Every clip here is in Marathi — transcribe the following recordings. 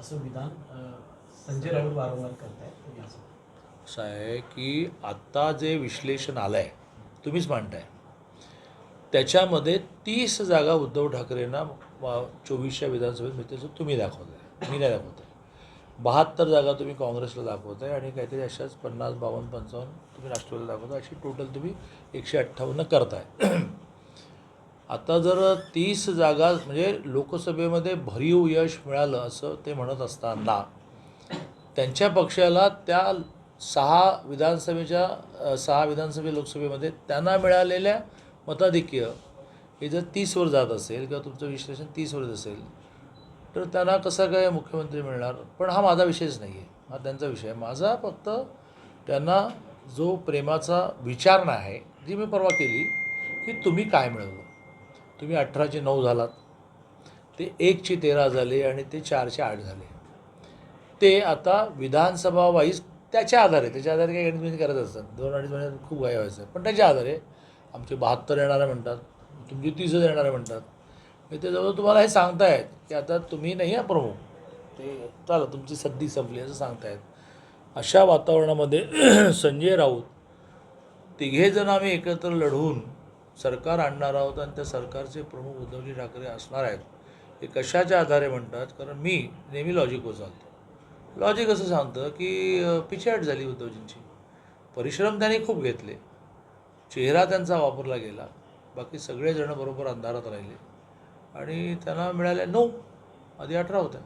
असं विधान संजय राऊत वारंवार करत याचं असं आहे की आत्ता जे विश्लेषण आलं आहे तुम्हीच मांडताय. त्याच्यामध्ये तीस जागा उद्धव ठाकरेंना चोवीसच्या विधानसभेत मिळते असं तुम्ही दाखवताय. मी नाही दाखवत आहे बहात्तर जागा तुम्ही काँग्रेसला दाखवताय आणि काहीतरी अशाच पन्नास बावन्न पंचावन्न तुम्ही राष्ट्रवादीला दाखवता अशी टोटल तुम्ही एकशे अठ्ठावन्न करताय. आता जर तीस जागा म्हणजे लोकसभेमध्ये भरीव यश मिळालं असं ते म्हणत असताना त्यांच्या पक्षाला त्या सहा विधानसभेच्या सहा विधानसभे लोकसभेमध्ये त्यांना मिळालेल्या मताधिक्य हे जर तीसवर जात असेल किंवा तुमचं विश्लेषण तीसवर असेल तर त्यांना कसा काय मुख्यमंत्री मिळणार? पण हा माझा विषयच नाही आहे हा त्यांचा विषय माझा फक्त त्यांना जो प्रेमाचा विचारणा आहे जी मी परवा केली की तुम्ही काय मिळवलं? तुम्ही अठराचे नऊ झालात. ते एकचे तेरा झाले आणि ते चारशे आठ झाले. ते आता विधानसभा वाईज त्याच्या आधारे त्याच्या आधारे काही गणित करत असतात. दोन अडीच महिन्यात खूप काय व्हायचं. पण त्याच्या आधारे आमचे बहात्तर येणारे म्हणतात तुमचे तीसच येणारे म्हणतात. मी ते जवळ तुम्हाला हे सांगतायत की आता तुम्ही नाही आहे प्रमुख ते चालेल तुमची सद्दी संपली असं सांगतायत. अशा वातावरणामध्ये संजय राऊत तिघेजण आम्ही एकत्र लढवून सरकार आणणार आहोत आणि त्या सरकारचे प्रमुख उद्धवजी ठाकरे असणार आहेत हे कशाच्या आधारे म्हणतात? कारण मी नेहमी लॉजिकवर चालतो. लॉजिक असं सांगतं की अ, पिछेहाट झाली उद्धवजींची. परिश्रम त्यांनी खूप घेतले. चेहरा त्यांचा वापरला गेला. बाकी सगळेजण बरोबर अंधारात राहिले. आणि त्यांना मिळाले नऊ. आधी अठरा होत्या.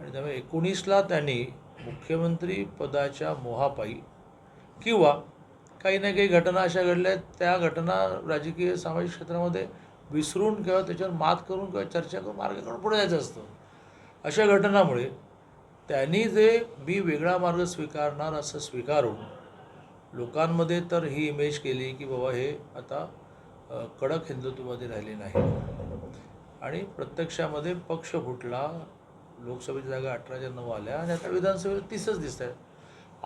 आणि त्यामुळे एकोणीसला त्यांनी मुख्यमंत्री पदाच्या मोहापायी किंवा काही ना काही घटना अशा घडल्या आहेत, त्या घटना राजकीय सामाजिक क्षेत्रामध्ये विसरून किंवा त्याच्यावर मात करून किंवा चर्चा करून मार्ग काढून पुढे जायचं असतं. अशा घटनामुळे त्यांनी जे मी वेगळा मार्ग स्वीकारणार असं स्वीकारून लोकांमध्ये तर ही इमेज केली की बाबा हे आता कडक हिंदुत्ववादी राहिले नाही आणि प्रत्यक्षामध्ये पक्ष फुटला लोकसभेच्या जागा अठराच्या नऊ आल्या आणि आता विधानसभेत तीसच दिसत आहेत.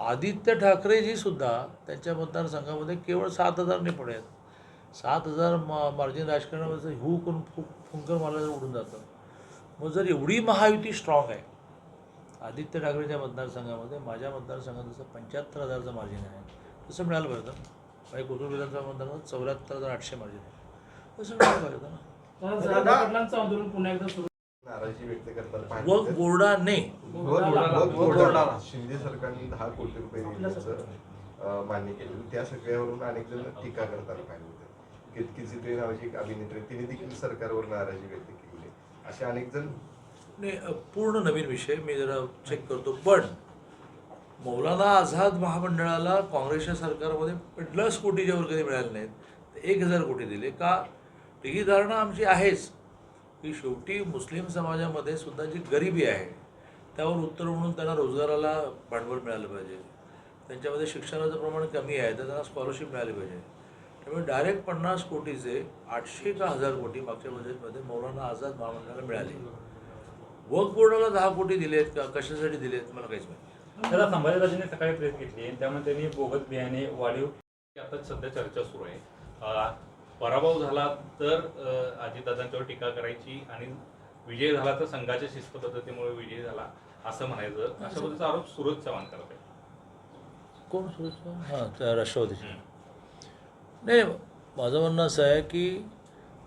आदित्य ठाकरेजी सुद्धा त्यांच्या मतदारसंघामध्ये केवळ सात हजारने पुढे आहेत सात हजार म मार्जिन राजकारणामध्ये हू करून फु फुंकर मारला उडून जातं. मग जर एवढी महायुती स्ट्रॉंग आहे आदित्य ठाकरेच्या मतदारसंघामध्ये माझ्या मतदारसंघात जसं पंच्याहत्तर हजारचं मार्जिन आहे तसं मिळालं पाहिजे होतं. माझ्या कोथरूड विधानसभा मतदारसंघात चौऱ्याहत्तर हजार आठशे मार्जिन आहे. तसं मिळालं पाहिजे होतं ना. आंदोलन पुन्हा एकदा सुरू नाराजी व्यक्त करताना वक पाहिजे बोर्डाने वक बोर्डाला शिंदे सरकारने दहा कोटी रुपये दिल्याचं अं, मान्य केलं. त्या सगळ्यावरून अनेक जण टीका करताना पाहिजे होते कितकीची ते नावाची एक अभिनेत्री तिने देखील सरकारवर नाराजी व्यक्त केली आहे. असे अनेक जण नाही पूर्ण नवीन विषय मी जरा चेक करतो. पण मौलाना आझाद महामंडळाला काँग्रेसच्या सरकारमध्ये पन्नास कोटीच्या वर कधी मिळाले नाहीत. एक हजार कोटी दिले. का? ही धारणा आमची आहेच. की शेवटी मुस्लिम समाजामध्ये सुद्धा जी गरिबी आहे त्यावर उत्तर म्हणून त्यांना रोजगाराला भांडवल मिळालं पाहिजे. त्यांच्यामध्ये शिक्षणाचं प्रमाण कमी आहे तर त्यांना स्कॉलरशिप मिळाली पाहिजे. त्यामुळे डायरेक्ट पन्नास कोटीचे आठशे का हजार कोटी मागच्या बजेटमध्ये मौलाना आझाद महामंडळाला मिळाले. वर्क बोर्डाला दहा कोटी दिलेत का कशासाठी दिलेत मला काहीच माहिती नाही. त्याला संभाजीराजेने सकाळी प्रेस घेतली आणि त्यामुळे त्यांनी बोगस बियाणे वाढीव आता सध्या चर्चा सुरू आहे. पराभव झाला तर अजितदादांच्यावर टीका करायची आणि विजय झाला तर संघाच्या शिस्त पद्धतीमुळे विजय झाला असं म्हणायचं. अशा पद्धतीचा आरोप सुरज चव्हाण करत आहे. कोण सुरेश हां त्या राष्ट्रवादीचे नाही माझं म्हणणं असं आहे की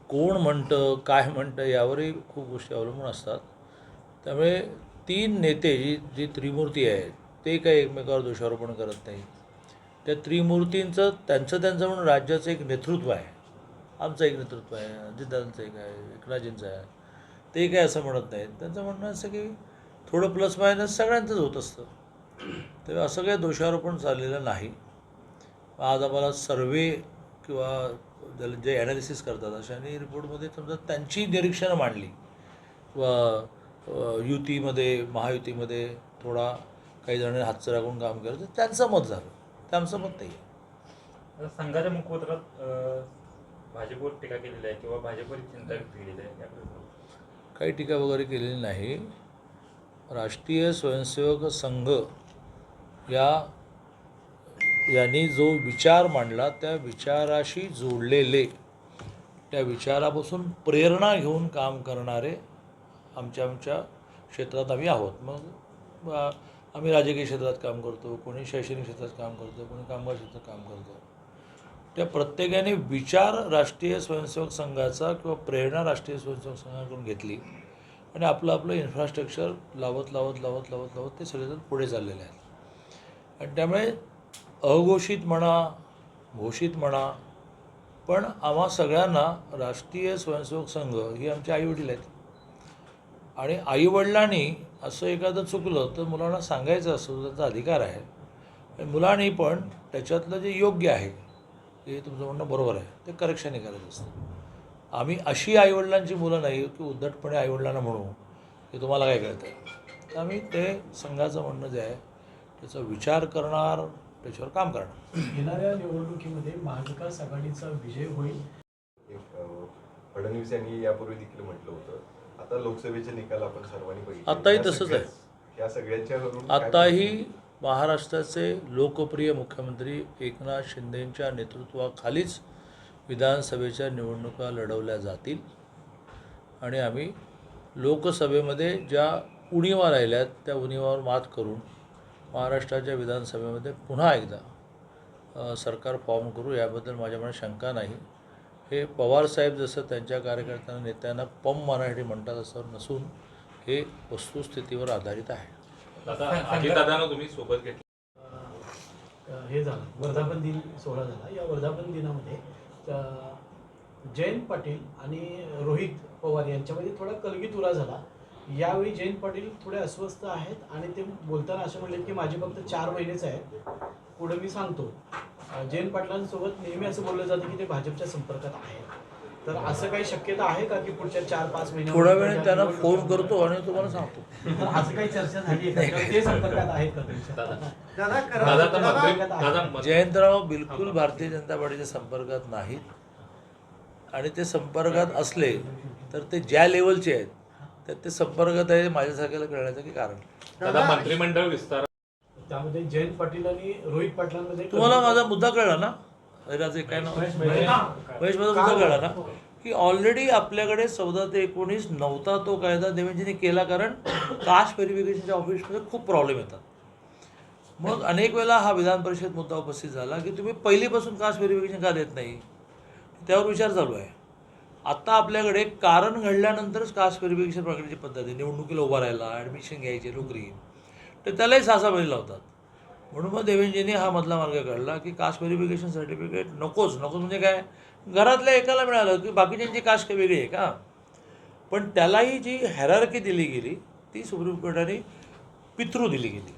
कोण म्हणतं काय म्हणतं यावरही खूप गोष्टी अवलंबून असतात. त्यामुळे तीन नेते जी जी त्रिमूर्ती आहेत ते काही एकमेकावर दोषारोपण करत नाही त्या त्रिमूर्तींचं त्यांचं त्यांचं म्हणून राज्याचं एक नेतृत्व आहे. आमचं एक नेतृत्व आहे अजितदादांचं एक आहे एकनाथजींचं आहे. ते काय असं म्हणत नाहीत. त्यांचं म्हणणं असं की थोडं प्लस मायनस सगळ्यांचंच होत असतं. तेव्हा असं काही दोषारोपण झालेलं नाही. आज आम्हाला सर्वे किंवा ज्याला जे ॲनालिसिस करतात अशाने रिपोर्टमध्ये समजा त्यांची निरीक्षणं मांडली. किंवा युतीमध्ये महायुतीमध्ये थोडा काही जणांनी हातचं राखून काम केलं तर त्यांचं मत झालं. त्यांचं मत नाही आहे संघाच्या मुखपत्रात भाजपवर टीका केलेली आहे किंवा भाजपवर चिंता व्यक्त केलेली आहे याबद्दल काही टीका वगैरे केलेली नाही. राष्ट्रीय स्वयंसेवक संघ या यांनी जो विचार मांडला त्या विचाराशी जोडलेले त्या विचारापासून प्रेरणा घेऊन काम करणारे आमच्या आमच्या क्षेत्रात आम्ही आहोत. मग आम्ही राजकीय क्षेत्रात काम करतो कोणी शैक्षणिक क्षेत्रात काम करतो कोणी कामगार क्षेत्रात काम करतो. त्या प्रत्येकाने विचार राष्ट्रीय स्वयंसेवक संघाचा किंवा प्रेरणा राष्ट्रीय स्वयंसेवक संघाकडून घेतली. आणि आपलं आपलं इन्फ्रास्ट्रक्चर लावत लावत लावत लावत लावत ते सगळेजण पुढे चाललेले आहेत. आणि त्यामुळे अघोषित म्हणा घोषित म्हणा पण आम्हा सगळ्यांना राष्ट्रीय स्वयंसेवक संघ ही आमची आईवडील आहेत. आणि आईवडिलांनी असं एखादं चुकलं तर मुलांना सांगायचं असं त्यांचा अधिकार आहे. मुलांनी पण त्याच्यातलं जे योग्य आहे ते तुमचं म्हणणं बरोबर आहे. ते करेक्शनही करायचं असतं. आम्ही अशी आईवडिलांची मुलं नाही की उद्धटपणे आईवडिलांना म्हणू की तुम्हाला काय कळतं? तर आम्ही ते संघाचं म्हणणं जे आहे त्याचा विचार करणार त्याच्यावर काम करणार. येणाऱ्या निवडणुकीमध्ये महाविकास आघाडीचा विजय होईल. फडणवीस यांनी यापूर्वी देखील म्हटलं होतं आता लोकसभेचे निकाल आपण सर्वांनी बघितले. आताही तसंच आहे. आताही महाराष्ट्राचे लोकप्रिय मुख्यमंत्री एकनाथ शिंदेंच्या नेतृत्वाखालीच विधानसभेच्या निवडणुका लढवल्या जातील. आणि आम्ही लोकसभेमध्ये ज्या उणीवा राहिल्यात त्या उणीवावर मात करून महाराष्ट्राच्या विधानसभेमध्ये पुन्हा एकदा सरकार फॉर्म करू याबद्दल माझ्या मनात शंका नाही. हे पवारसाहेब जसं त्यांच्या कार्यकर्त्यांना नेत्यांना पंप मारण्यासाठी म्हणतात असं नसून हे वस्तुस्थितीवर आधारित आहे. दादा अजितदादांना तुम्ही सोबत घेतलं. अं, हे झालं वर्धापन दिन सोहळा झाला. या वर्धापन दिनामध्ये जयंत पाटील आणि रोहित पवार यांच्यामध्ये थोडा कलगीतुरा झाला. यावेळी जयंत पाटील थोडे अस्वस्थ आहेत आणि ते बोलताना असं म्हणले की माझे फक्त चार महिनेच आहेत. पुढे मी सांगतो. जयंत पाटलांसोबत नेहमी असं बोललं जातं की ते भाजपच्या संपर्कात आहेत. तर असं काही शक्यता आहे का की पुढच्या चार पाच महिन्यात थोड्या वेळाने त्यांना फोन करतो आणि तुम्हाला सांगतो. तर असं काही चर्चा झाली आहे का? किंवा ते संपर्कात आहेत का जयंतराव बिलकुल भारतीय जनता पार्टीच्या संपर्कात नाहीत. आणि ते संपर्कात असले तर ते ज्या लेवलचे आहेत तर ते संपर्कात आहे माझ्यासारख्याला कळण्याचं की कारण दादा मंत्रिमंडळ विस्तार त्यामध्ये जयंत पाटील आणि रोहित पाटलांमध्ये तुम्हाला माझा मुद्दा कळला ना? राजे काय नाव? महेश महेश. महेश. माझा मुद्दा कळला ना? की ऑलरेडी आपल्याकडे चौदा ते एकोणीस नव्हता तो कायदा देवेंजीने केला कारण कास्ट व्हेरिफिकेशनच्या ऑफिसमध्ये खूप प्रॉब्लेम येतात. मग अनेक वेळेला हा विधान परिषद मुद्दा उपस्थित झाला की तुम्ही पहिलीपासून कास्ट व्हेरिफिकेशन का देत नाही? त्यावर विचार चालू आहे. आता आपल्याकडे कारण घडल्यानंतरच कास्ट व्हेरिफिकेशन प्रकारची पद्धत आहे. निवडणुकीला उभा राहायला ॲडमिशन घ्यायची नोकरी. तर त्यालाही सहा सहा महिने लावतात. म्हणून मग देवेंजीनी हा मधला मार्ग काढला की कास्ट व्हेरिफिकेशन सर्टिफिकेट नकोच नकोच म्हणजे काय? घरातल्या एकाला मिळालं की बाकीच्यांची कास्ट काय वेगळी आहे का? पण त्यालाही जी हॅरारकी दिली गेली ती सुप्रीम कोर्टाने पितृ दिली गेली.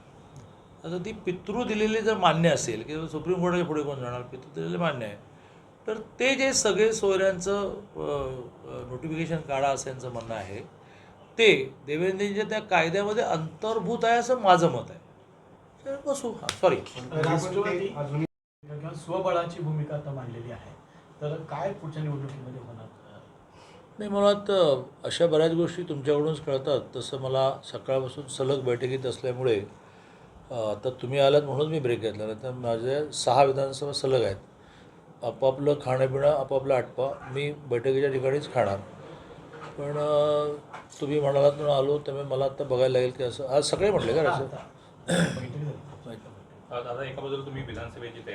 आता ती पितृ दिलेली जर मान्य असेल किंवा सुप्रीम कोर्टाच्या पुढे कोण जाणार? पितृ दिलेले मान्य आहे. तर ते जे सगळे सोयऱ्यांचं नोटिफिकेशन काढा असं यांचं म्हणणं आहे ते देवेंद्रजींच्या त्या कायद्यामध्ये अंतर्भूत आहे असं माझं मत आहे. बसू. हां सॉरी राष्ट्रवादी किंवा स्वबळाची भूमिका आता मांडलेली आहे. तर काय पुढच्या निवडणुकीमध्ये होणार? नाही मला वाटतं अशा बऱ्याच गोष्टी तुमच्याकडूनच कळतात. तसं मला सकाळपासून सलग बैठकीत असल्यामुळे आता तुम्ही आलात म्हणून मी ब्रेक घेतला. नाही तर माझे सहा विधानसभा सलग आहेत. आपापलं खाणंपिणं आपापलं आटपा मी बैठकीच्या ठिकाणीच खाणार. पण तुम्ही म्हणालात म्हणून आलो त्यामुळे मला आता बघायला लागेल की असं आज सकाळी म्हटले का असं. दादा एका बाजूला तुम्ही विधानसभेची तयारी